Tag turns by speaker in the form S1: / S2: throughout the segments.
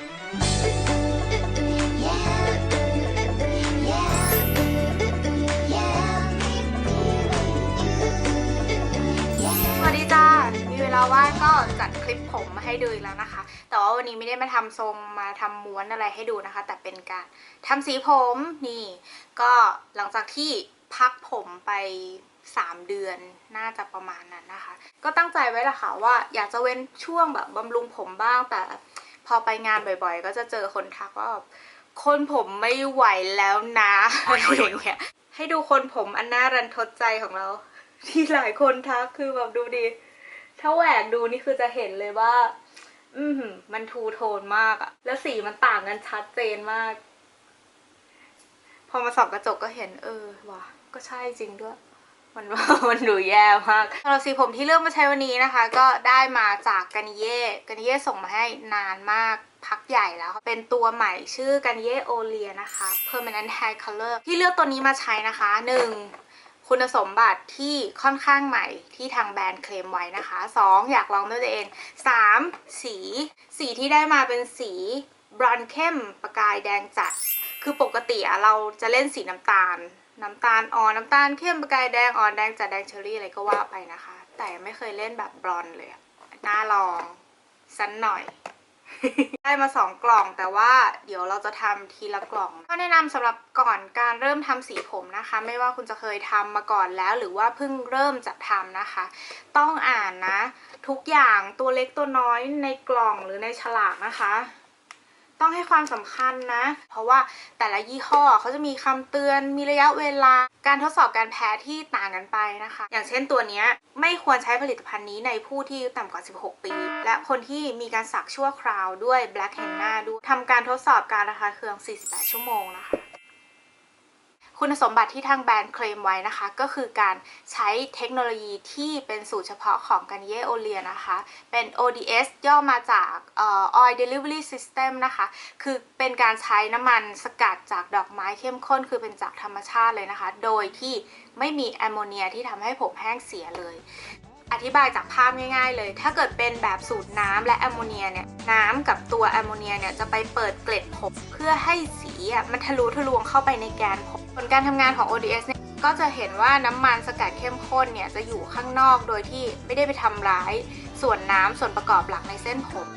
S1: สวัสดีจ้า มีเวลาว่างก็จัดคลิปผมมาให้ดูอีกแล้วนะคะ แต่ว่าวันนี้ไม่ได้มาทำทรงมาทำม้วนอะไรให้ดูนะคะ แต่เป็นการทำสีผมนี่ ก็หลังจากที่พักผมไป 3 เดือนน่าจะประมาณนั้นนะคะ ก็ตั้งใจไว้ละค่ะว่าอยากจะเว้นช่วงแบบบำรุงผมบ้างแต่ อไปงานบ่อยๆ ก็จะเจอคนทักว่าคนผมไม่ไหวแล้วนะอะไรอย่างเงี้ยให้ดูคนผมอันน่ารันทดใจของเรา ที่หลายคนทักคือแบบดูดิถ้าแหวกดูนี่คือจะเห็นเลยว่า อือหือมันทูโทนมากอะแล้วสีมันต่างกันชัดเจนมาก พอมาส่องกระจกก็เห็นเออว่ะก็ใช่จริงด้วย มันมันดูแย่มากสำหรับสีผมที่เลือกมาใช้วันนี้นะคะ ก็ได้มาจากกานิเย่กานิเย่ส่งมาให้นานมากพักใหญ่แล้ว เป็นตัวใหม่ชื่อกานิเย่โอเลียนะคะ permanent hair color ที่เลือกตัวนี้มาใช้นะคะหนึ่งคุณสมบัติที่ค่อนข้างใหม่ที่ทางแบรนด์เคลมไว้นะคะ 2. อยากลองด้วยตัวเอง 3. สี สีที่ได้มาเป็นสีบรอนเข้มประกายแดงจัด คือปกติเราจะเล่นสีน้ำตาล น้ำตาลอ่อนน้ำตาลเข้มประกายแดงอ่อนแดงจัดแดงเชอรี่อะไรก็ว่าไปนะคะ แต่ไม่เคยเล่นแบบบรอนเลยน่าลองสันหน่อย ได้มาสองกล่องแต่ว่าเดี๋ยวเราจะทำทีละกล่องก็แนะนำสำหรับก่อนการเริ่มทำสีผมนะคะ ไม่ว่าคุณจะเคยทำมาก่อนแล้วหรือว่าเพิ่งเริ่มจะทำนะคะ ต้องอ่านนะ ทุกอย่างตัวเล็กตัวน้อยในกล่องหรือในฉลากนะคะ ต้องให้ความสำคัญนะ เพราะว่าแต่ละยี่ห้อเขาจะมีคำเตือนมีระยะเวลาการทดสอบการแพ้ที่ต่างกันไปนะคะ อย่างเช่นตัวนี้ไม่ควรใช้ผลิตภัณฑ์นี้ในผู้ที่ต่ำกว่า 16 ปี และคนที่มีการสักชั่วคราวด้วย Black Henna ด้วยทำการทดสอบการระคายเคือง 48 ชั่วโมงนะคะ คุณสมบัติที่ทางแบรนด์เคลมไว้นะคะ ก็คือการใช้เทคโนโลยีที่เป็นสูตรเฉพาะของกันเยโอเลียนะคะ เป็น ODS ย่อมาจาก Oil Delivery System นะคะ คือเป็นการใช้น้ำมันสกัดจากดอกไม้เข้มข้น คือเป็นจากธรรมชาติเลยนะคะ โดยที่ไม่มีแอมโมเนียที่ทำให้ผมแห้งเสียเลยอธิบายจากภาพง่ายๆเลย ถ้าเกิดเป็นแบบสูตรน้ำและแอมโมเนียเนี่ย น้ำกับตัวแอมโมเนียเนี่ยจะไปเปิดเกล็ดผมเพื่อให้สีมันทะลุทะลวงเข้าไปในแกนผม ผลการทำงานของ ODS เนี่ยก็จะเห็นว่าน้ำมันสกัดเข้มข้นเนี่ยจะอยู่ข้างนอกโดยที่ไม่ได้ไปทำร้าย ส่วนน้ำส่วนประกอบหลักในเส้นผม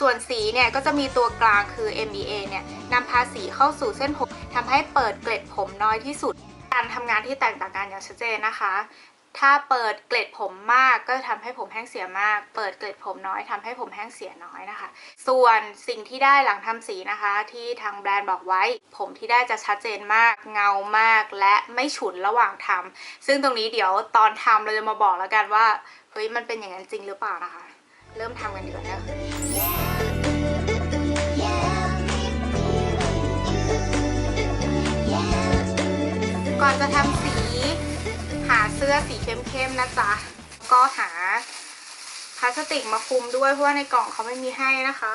S1: ส่วนสีเนี่ยก็จะมีตัวกลางคือ MEA เนี่ยนำพาสีเข้าสู่เส้นผมทำให้เปิดเกล็ดผมน้อยที่สุด การทำงานที่แตกต่างกันอย่างชัดเจนนะคะ ถ้าเปิดเกล็ดผมมากก็จะทำให้ผมแห้งเสียมาก เปิดเกล็ดผมน้อยทำให้ผมแห้งเสียน้อยนะคะ ส่วนสิ่งที่ได้หลังทำสีนะคะ ที่ทางแบรนด์บอกไว้ ผมที่ได้จะชัดเจนมาก เงามากและไม่ฉุนระหว่างทำซึ่งตรงนี้เดี๋ยวตอนทำเราจะมาบอกแล้วกันว่าเฮ้ยมันเป็นอย่างนั้นจริงหรือเปล่านะคะ เริ่มทำกันดีกว่านะ ก่อนจะทำสี สื้อสีเข้มๆนะจ๊ะ ก็หาพลาสติกมาคุมด้วยเพราะว่าในกล่องเขาไม่มีให้นะคะ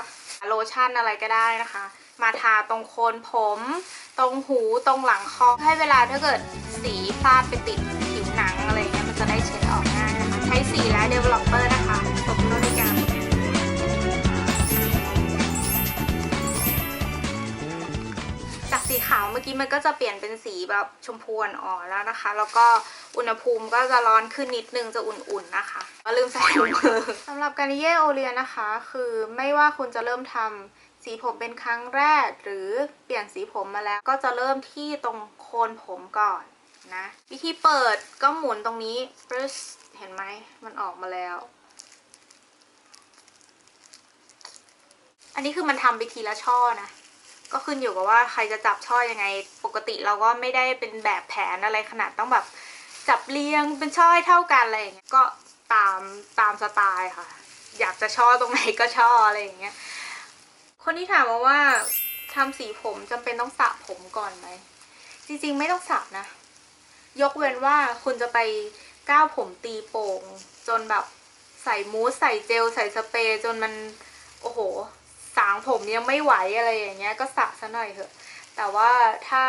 S1: โลชั่นอะไรก็ได้นะคะ มาทาตรงโคนผม ตรงหูตรงหลังคอให้เวลาถ้าเกิดสีฟาดไปติดผิวหนังอะไรเงี้ยมันจะได้เช็ดออกง่ายนะคะ ใช้สีและ developer นะคะตบด้วย สีขาวเมื่อกี้มันก็จะเปลี่ยนเป็นสีแบบชมพูอ่อนๆแล้วนะคะ แล้วก็อุณหภูมิก็จะร้อนขึ้นนิดนึงจะอุ่นๆนะคะก็ลืมใส่ถุงมือสำหรับการิเย่โอเลียนะคะ คือไม่ว่าคุณจะเริ่มทำสีผมเป็นครั้งแรก หรือเปลี่ยนสีผมมาแล้ว ก็จะเริ่มที่ตรงโคนผมก่อนนะ วิธีเปิดก็หมุนตรงนี้ปรึ๊สเห็นไหมมันออกมาแล้ว อันนี้คือมันทำไปทีละช่อนะ ก็ขึ้นอยู่กับว่าใครจะจับช่อยังไง ปกติเราก็ไม่ได้เป็นแบบแผนอะไรขนาดต้องแบบจับเรียงเป็นช่อให้เท่ากันอะไรอย่างเงี้ยก็ตามตามสไตล์ค่ะ อยากจะช่อตรงไหนก็ช่ออะไรอย่างเงี้ยคนที่ถามมาว่าทำสีผมจำเป็นต้องสระผมก่อนไหมจริงๆไม่ต้องสระนะ ยกเว้นว่าคุณจะไปก้าวผมตีโป่ง จนแบบใส่มูสใส่เจลใส่สเปรย์จนมันโอ้โห สางผมยังไม่ไหวอะไรอย่างเงี้ยก็สระซะหน่อยเถอะ แต่ว่าถ้า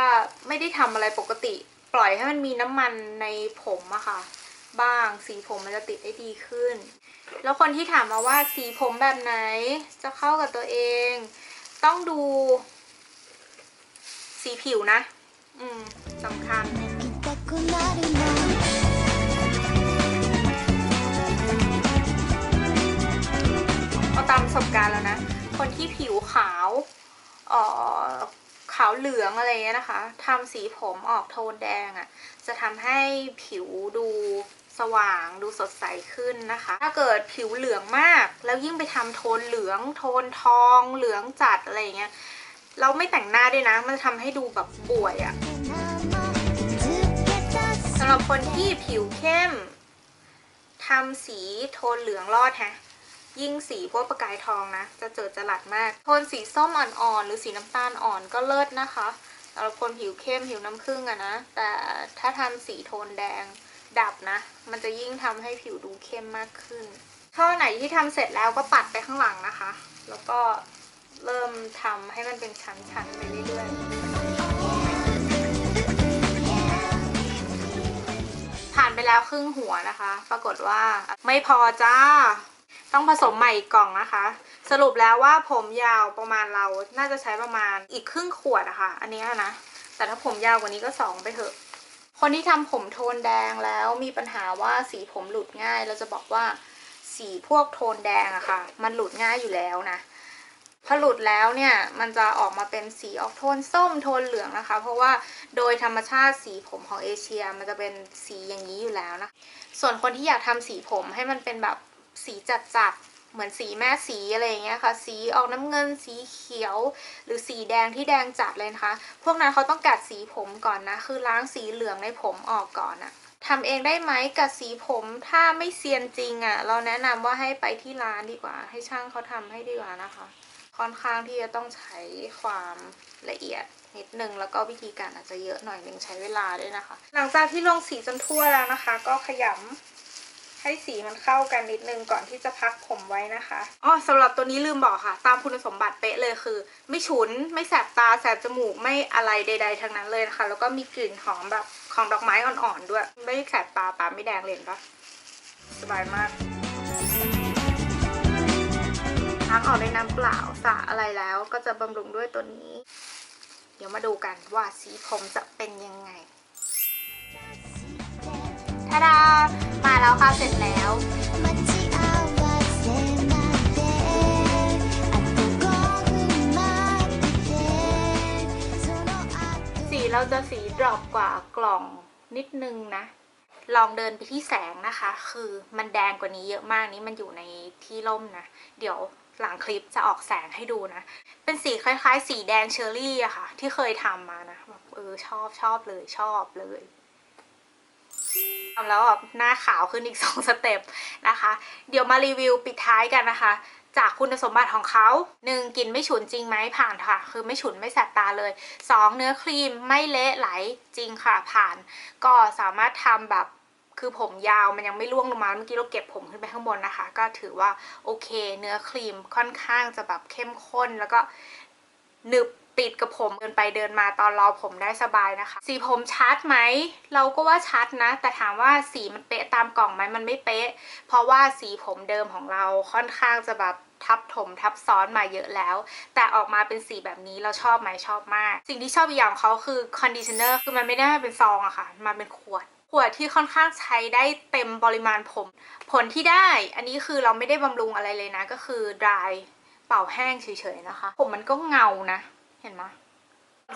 S1: ไม่ได้ทำอะไรปกติ ปล่อยให้มันมีน้ำมันในผมอะค่ะ บ้างสีผมมันจะติดได้ดีขึ้น แล้วคนที่ถามมาว่าสีผมแบบไหนจะเข้ากับตัวเอง ต้องดู สีผิวนะ อืมสำคัญ ขาวเหลืองอะไรเงี้ยนะคะทำสีผมออกโทนแดงอะ่ะ จะทำให้ผิวดูสว่างดูสดใสขึ้นนะคะ ถ้าเกิดผิวเหลืองมาก แล้วยิ่งไปทำโทนเหลือง โทนทองเหลืองจัดอะไรเงี้ยเราไม่แต่งหน้าด้วยนะ มันจะทำให้ดูแบบป่วยอะ่ะสำหรับคนที่ผิวเข้มทำสีโทนเหลืองรอดฮะ ยิ่งสีพวกประกายทองนะ จะเจิดจรัสมาก โทนสีส้มอ่อนๆ หรือสีน้ำตาลอ่อนก็เลิศนะคะสำหรับคนผิวเข้มผิวน้ำผึ้งอะนะ แต่ถ้าทำสีโทนแดงดับนะ มันจะยิ่งทำให้ผิวดูเข้มมากขึ้นท่อไหนที่ทำเสร็จแล้วก็ปัดไปข้างหลังนะคะ แล้วก็เริ่มทำให้มันเป็นชั้นๆไปเรื่อยๆ ผ่านไปแล้วครึ่งหัวนะคะ ปรากฏว่าไม่พอจ้า ต้องผสมใหม่อีกกล่องนะคะ สรุปแล้วว่าผมยาวประมาณเราน่าจะใช้ประมาณอีกครึ่งขวดอะคะ่ะ อันนี้นะ แต่ถ้าผมยาวกว่านี้ก็สองไปเถอะ คนที่ทำผมโทนแดงแล้วมีปัญหาว่าสีผมหลุดง่าย เราจะบอกว่าสีพวกโทนแดงอะค่ะ มันหลุดง่ายอยู่แล้วนะพอหลุดแล้วเนี่ยมันจะออกมาเป็นสีออกโทนส้มโทนเหลืองนะคะ เพราะว่าโดยธรรมชาติสีผมของเอเชียมันจะเป็นสีอย่างนี้อยู่แล้วนะ ส่วนคนที่อยากทำสีผมให้มันเป็นแบบ สีจัดๆเหมือนสีแม่สีอะไรอย่างเงี้ยค่ะ สีออกน้ำเงินสีเขียว หรือสีแดงที่แดงจัดเลยนะคะ พวกนั้นเขาต้องกัดสีผมก่อนนะ คือล้างสีเหลืองในผมออกก่อนอะทำเองได้ไหมกัดสีผมถ้าไม่เซียนจริงอะเราแนะนำว่าให้ไปที่ร้านดีกว่า ให้ช่างเขาทำให้ดีกว่านะคะ ค่อนข้างที่จะต้องใช้ความละเอียดนิดนึงแล้วก็วิธีการอาจจะเยอะหน่อยหนึ่งใช้เวลาด้วยนะคะ หลังจากที่ลงสีจนทั่วแล้วนะคะ ก็ขยำ ให้สีมันเข้ากันนิดนึงก่อนที่จะพักผมไว้นะคะอ๋อสำหรับตัวนี้ลืมบอกค่ะ ตามคุณสมบัติเป๊ะเลยคือ ไม่ฉุนไม่แสบตาแสบจมูกไม่อะไรใด ๆทั้งนั้นเลยนะคะ แล้วก็มีกลิ่นหอมแบบของดอกไม้อ่อนๆด้วย ไม่แสบตาตาไม่แดงเลยเห็นปะสบายมากล้างออกด้วยน้ำเปล่าสระอะไรแล้วก็จะบำรุงด้วยตัวนี้ เดี๋ยวมาดูกันว่าสีผมจะเป็นยังไง ทาดามาแล้วค่ะเสร็จแล้วสีเราจะสีดรอปกว่ากล่องนิดนึงนะ ลองเดินไปที่แสงนะคะ คือมันแดงกว่านี้เยอะมากนี้มันอยู่ในที่ร่มนะ เดี๋ยวหลังคลิปจะออกแสงให้ดูนะ เป็นสีคล้ายๆ สีแดงเชอร์รี่อะค่ะ ที่เคยทำมานะเออชอบชอบเลยชอบเลย ทำแล้วแบบหน้าขาวขึ้นอีกสองสเต็ปนะคะ เดี๋ยวมารีวิวปิดท้ายกันนะคะ จากคุณสมบัติของเขาหนึ่งกลิ่นไม่ฉุนจริงไหมผ่านค่ะ คือไม่ฉุนไม่แสบตาเลยสองเนื้อครีมไม่เละไหลจริงค่ะผ่าน ก็สามารถทำแบบคือผมยาวมันยังไม่ร่วงลงมา เมื่อกี้เราเก็บผมขึ้นไปข้างบนนะคะ ก็ถือว่าโอเค เนื้อครีมค่อนข้างจะแบบเข้มข้นแล้วก็หนึบ ติดกับผมเดินไปเดินมาตอนเรอผมได้สบายนะคะ สีผมชัดไหมเราก็ว่าชัดนะ แต่ถามว่าสีมันเป๊ะตามกล่องไหมมันไม่เป๊ะ เพราะว่าสีผมเดิมของเราค่อนข้างจะแบบทับถมทับซ้อนมาเยอะแล้ว แต่ออกมาเป็นสีแบบนี้เราชอบไหมชอบมาก สิ่งที่ชอบอีกอย่างเขาคือคอนดิชเนอร์คือมันไม่ได้มาเป็นซองอะค่ะมาเป็นขวดขวดที่ค่อนข้างใช้ได้เต็มปริมาณผม ผลที่ได้อันนี้คือเราไม่ได้บำรุงอะไรเลยนะก็คือ dry เป่าแห้งเฉยๆนะคะ ผมมันก็เงานะ เห็นไหม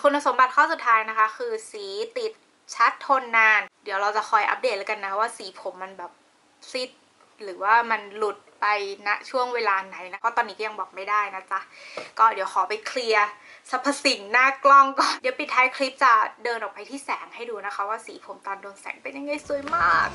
S1: คุณสมบัติข้อสุดท้ายนะคะ คือสีติดชัดทนนาน เดี๋ยวเราจะคอยอัปเดตแล้วกันนะว่าสีผมมันแบบซีดหรือว่ามันหลุดไปณช่วงเวลาไหนนะเพราะตอนนี้ก็ยังบอกไม่ได้นะจ๊ะ ก็เดี๋ยวขอไปเคลียร์สรรพสิ่งหน้ากล้องก่อน เดี๋ยวปิดท้ายคลิปจะเดินออกไปที่แสงให้ดูนะคะ ว่าสีผมตอนโดนแสงเป็นยังไงสวยมาก